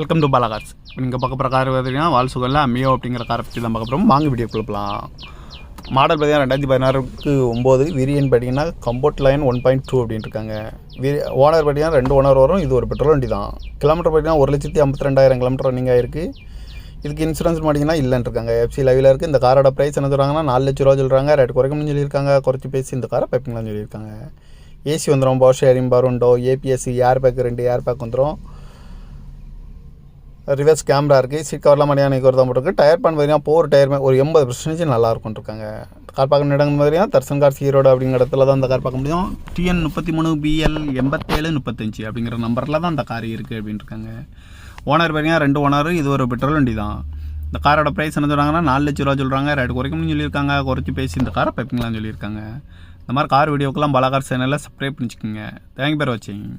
Welcome to Bala Cars நீங்கள் பார்க்க போகிற கார் பார்த்தீங்கன்னா வால் சுகரில் அம்மியோ அப்படிங்கிற காரை பற்றி தான் பார்க்க போகிறோம் வாங்க வீடியோ போகலாம் மாடல் பார்த்தீங்கன்னா ரெண்டாயிரத்தி பதினாறுக்கு ஒம்பது. விரியன் பார்த்தீங்கன்னா comfort line one point two அப்படின்னு இருக்காங்க வீ ஓனர் பார்த்தீங்கன்னா ரெண்டு ஓனர் வரும். இது ஒரு பெட்ரோல் வண்டி தான். கிலோமீட்டர் பார்த்தீங்கன்னா ஒரு லட்சத்தி ஐம்பத்தி ரெண்டாயிரம் கிலோமீட்டர் ரன்னிங் ஆயிருக்கு இதுக்கு இன்சூரன்ஸ் மாட்டிங்கன்னா இல்லைன்னு இருக்காங்க எஃப்சி லெவலில் இருக்குது இந்த காரோட ப்ரைஸ் என்ன சொல்கிறாங்கன்னா நாலு லட்ச ரூபா சொல்கிறாங்க ரேட் குறைக்கணும்னு சொல்லியிருக்காங்க. குறைச்சி பேசி இந்த காரை பைப்பிங்களாம் சொல்லியிருக்காங்க. ஏசி வந்துடும் பவர் ஷேரிங் பார் உண்டோ ஏபிஎஸ்சி ஏர் பேக் ரெண்டு ஏர் பேக் வந்துடும் ரிவர்ஸ் கேமரா இருக்குது சீட் கவர்லாம் மணியான ஒரு தான் போட்டிருக்கு. டயர் பண்ண பார்த்தீங்கன்னா போர் டயருமே ஒரு எண்பது பர்சன்டேஜ் நல்லா இருக்காங்க. கார் பார்க்க இடங்கள் பார்த்தீங்கன்னா தர்சன் கார் ஈரோடு அப்படிங்கிற இடத்துல தான் அந்த கார் பார்க்க முடியும். டிஎன் முப்பத்தி மூணு பிஎல் எண்பத்தேழு முப்பத்தஞ்சு அப்படிங்கிற நம்பரில் தான் இந்த கார் இருக்குது அப்படின்னு இருக்காங்க. ஓனர் பார்த்தீங்கன்னா ரெண்டு ஓனர் இது ஒரு பெட்ரோல் வண்டி தான். இந்த காரோட ப்ரைஸ் என்ன சொல்கிறாங்கன்னா நாலு லட்ச ரூபா சொல்கிறாங்க ரெண்டு குறைக்கணும்னு சொல்லியிருக்காங்க. குறைச்சி பேசி இந்த காரை பைப்பிங்களான்னு சொல்லியிருக்காங்க. இந்த மாதிரி கார் வீடியோக்கெல்லாம் பலகார் சேனலில் சப்ஸ்கிரைப் பண்ணிச்சுக்கோங்க. தேங்க் பேர் வச்சிங்க